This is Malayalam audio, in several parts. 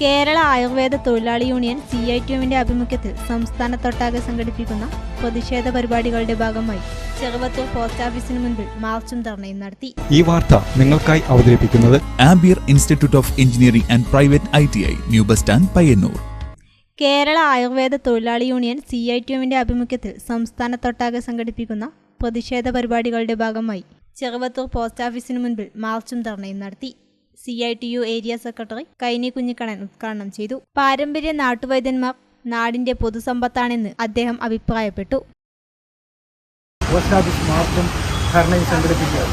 കേരള ആയുർവേദ തൊഴിലാളി യൂണിയൻ സി ഐ ടി എമ്മിന്റെ ആഭിമുഖ്യത്തിൽ സംസ്ഥാനത്തൊട്ടാകെ സംഘടിപ്പിക്കുന്ന പ്രതിഷേധ പരിപാടികളുടെ ഭാഗമായി ചെറുവത്തൂർ പോസ്റ്റ് ഓഫീസിന് മുൻപിൽ മാർച്ചും ധർണയും നടത്തി. ഈ വാർത്ത നിങ്ങൾക്കായി അവതരിപ്പിക്കുന്നത് Ampere institute of engineering and private I T I new bus stand Payyanur. Kerala Ayurveda തൊഴിലാളി യൂണിയൻ സി ഐ ടി എമ്മിന്റെ ആഭിമുഖ്യത്തിൽ സംസ്ഥാനത്തൊട്ടാകെ സംഘടിപ്പിക്കുന്ന പ്രതിഷേധ പരിപാടികളുടെ ഭാഗമായി ചെറുവത്തൂർ പോസ്റ്റ് ഓഫീസിന് മുൻപിൽ മാർച്ചും ധർണയും നടത്തി. C I T U area secretary Kaini Kunhikannan ഉദ്ഘാടനം ചെയ്തു. പാരമ്പര്യ നാട്ടുവൈദ്യന്മാർ നാടിന്റെ പൊതുസമ്പത്താണെന്ന് അദ്ദേഹം അഭിപ്രായപ്പെട്ടു. പോസ്റ്റ് ഓഫീസ് മാർച്ചും ധർണയും സംഘടിപ്പിക്കുക.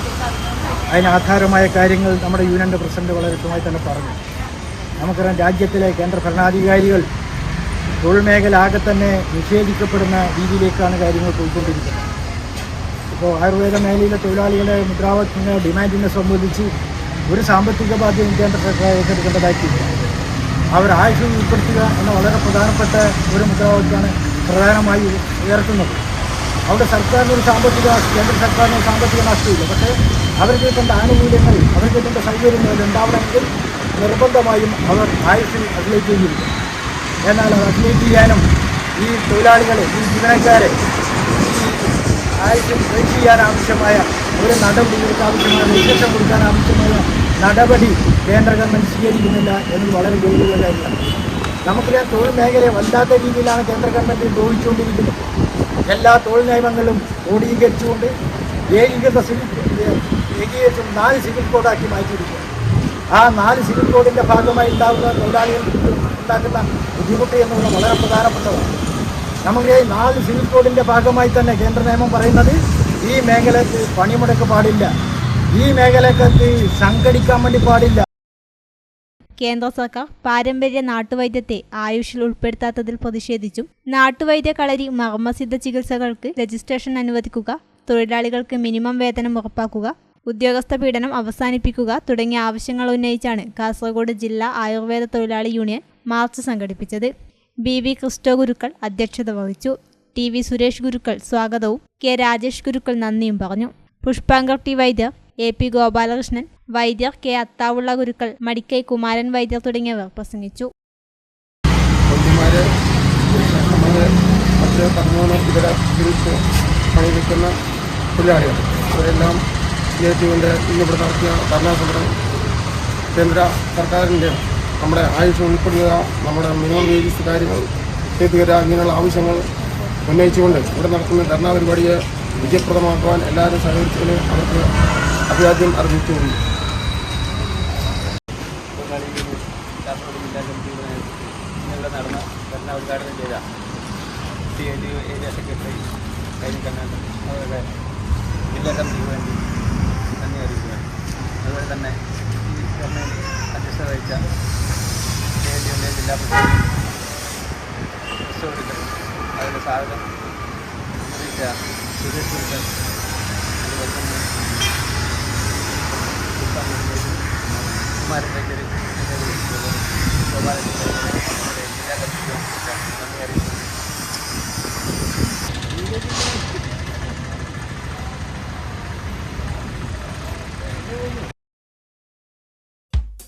അതിന് ആധാരമായ കാര്യങ്ങൾ നമ്മുടെ യൂണിയന്റെ പ്രസിഡന്റ് വളരെ വ്യക്തമായി തന്നെ പറഞ്ഞു. നമുക്കറിയാം രാജ്യത്തിലെ കേന്ദ്ര ഭരണാധികാരികൾ തൊഴിൽ മേഖല ആകെ തന്നെ നിഷേധിക്കപ്പെടുന്ന രീതിയിലേക്കാണ് കാര്യങ്ങൾ പോയിക്കൊണ്ടിരിക്കുന്നത്. ഇപ്പോൾ ആയുർവേദ മേഖലയിലെ തൊഴിലാളികളുടെ മുദ്രാവാക്യങ്ങൾ ഡിമാൻഡിനെ സംബന്ധിച്ച് ഒരു സാമ്പത്തിക ബാധ്യതയും കേന്ദ്ര സർക്കാർ ഏറ്റെടുക്കേണ്ടതായിട്ടില്ല. അവർ ആയുഷ് ഉൾപ്പെടുത്തുക എന്ന വളരെ പ്രധാനപ്പെട്ട ഒരു മുദ്രാവാക്യമാണ് പ്രധാനമായി ഉയർത്തുന്നത്. അവിടെ സർക്കാരിന് ഒരു സാമ്പത്തിക കേന്ദ്ര സർക്കാരിന് സാമ്പത്തിക നഷ്ടമില്ല. പക്ഷേ അവർക്ക് കിട്ടേണ്ട ആനുകൂല്യങ്ങൾ അവർക്ക് കിട്ടേണ്ട സൗകര്യങ്ങൾ ഉണ്ടാവണമെങ്കിൽ നിർബന്ധമായും അവർ ആയുഷിൽ അഡ്മിറ്റ് ചെയ്തിരിക്കും എന്നാൽ അത് അപ്ഡേറ്റ് ചെയ്യാനും ഈ തൊഴിലാളികളെ ഈ ജീവനക്കാരെ ഈ ആയുഷിൽ വെയിറ്റ് ചെയ്യാൻ ആവശ്യമായ ഒരു നടപടികൾക്ക് ആവശ്യമായ നിർദ്ദേശം കൊടുക്കാൻ ആവശ്യമായ നടപടി കേന്ദ്ര ഗവൺമെന്റ് സ്വീകരിക്കുന്നില്ല എന്നത് വളരെ ഗൗരവമുള്ള കാര്യമാണ്. നമുക്കറിയാം തൊഴിൽ മേഖലയെ വല്ലാത്ത രീതിയിലാണ് കേന്ദ്ര ഗവൺമെന്റ് ദ്രോഹിച്ചുകൊണ്ടിരിക്കുന്നത്. എല്ലാ തൊഴിൽ നിയമങ്ങളും ക്രോഡീകരിച്ചുകൊണ്ട് ഏകീകൃത സിവിൽ ഏകീകരിച്ചും നാല് സിവിൽ കോഡാക്കി മാറ്റിയിരിക്കുക ആ നാല് സിവിൽ കോഡിന്റെ ഭാഗമായി ഉണ്ടാകുന്ന തൊഴിലാളികൾക്ക് ഉണ്ടാക്കുന്ന ബുദ്ധിമുട്ട് എന്നുള്ളത് വളരെ പ്രധാനപ്പെട്ടതാണ്. നമുക്ക് നാല് സിവിൽ കോഡിന്റെ ഭാഗമായി തന്നെ കേന്ദ്ര നിയമം പറയുന്നത് ഈ മേഖലക്ക് പണിമുടക്ക് പാടില്ല. ഈ മേഖലക്ക് സംഘടിക്കാൻ വേണ്ടി പാടില്ല. കേന്ദ്ര സർക്കാർ പാരമ്പര്യ നാട്ടുവൈദ്യത്തെ ആയുഷിൽ ഉൾപ്പെടുത്താത്തതിൽ പ്രതിഷേധിച്ചും നാട്ടുവൈദ്യ കളരി മർമ്മസിദ്ധ ചികിത്സകൾക്ക് രജിസ്ട്രേഷൻ അനുവദിക്കുക തൊഴിലാളികൾക്ക് മിനിമം വേതനം ഉറപ്പാക്കുക ഉദ്യോഗസ്ഥ പീഡനം അവസാനിപ്പിക്കുക തുടങ്ങിയ ആവശ്യങ്ങൾ ഉന്നയിച്ചാണ് കാസർഗോഡ് ജില്ലാ ആയുർവേദ തൊഴിലാളി യൂണിയൻ മാർച്ച് സംഘടിപ്പിച്ചത്. ബി വി ക്രിസ്റ്റോ ഗുരുക്കൾ അധ്യക്ഷത വഹിച്ചു. ടി വി സുരേഷ് ഗുരുക്കൾ സ്വാഗതവും കെ രാജേഷ് ഗുരുക്കൾ നന്ദിയും പറഞ്ഞു. Pushpankar T Vaidyar A P Gopalakrishnan Vaidyar K Athaulla Gurukkal Madikai Kumaran Vaidyar തുടങ്ങിയവർ പ്രസംഗിച്ചു. കേന്ദ്ര സർക്കാരിന്റെ നമ്മുടെ ആയുഷ് ഉൾപ്പെടുക നമ്മുടെ മിനിമം വേജസ് കാര്യങ്ങൾ ചെയ്തു തരാം ഇങ്ങനെയുള്ള ആവശ്യങ്ങൾ ഉന്നയിച്ചുകൊണ്ട് ഇവിടെ നടത്തുന്ന ധർണാ പരിപാടിയെ വിജയപ്രദമാക്കുവാൻ എല്ലാവരും സഹകരിച്ചതിന് അവർക്ക് അഭിവാദ്യം അറിയിച്ചുകൊണ്ട് ഏരിയ സെക്രട്ടറി വേണ്ടി അതുപോലെ തന്നെ അധ്യക്ഷത വഹിച്ച ജില്ലാ പ്രസിഡന്റ് స్వాగతం సురేష్ వెల్కమ్ కుమారి దగ్గరికి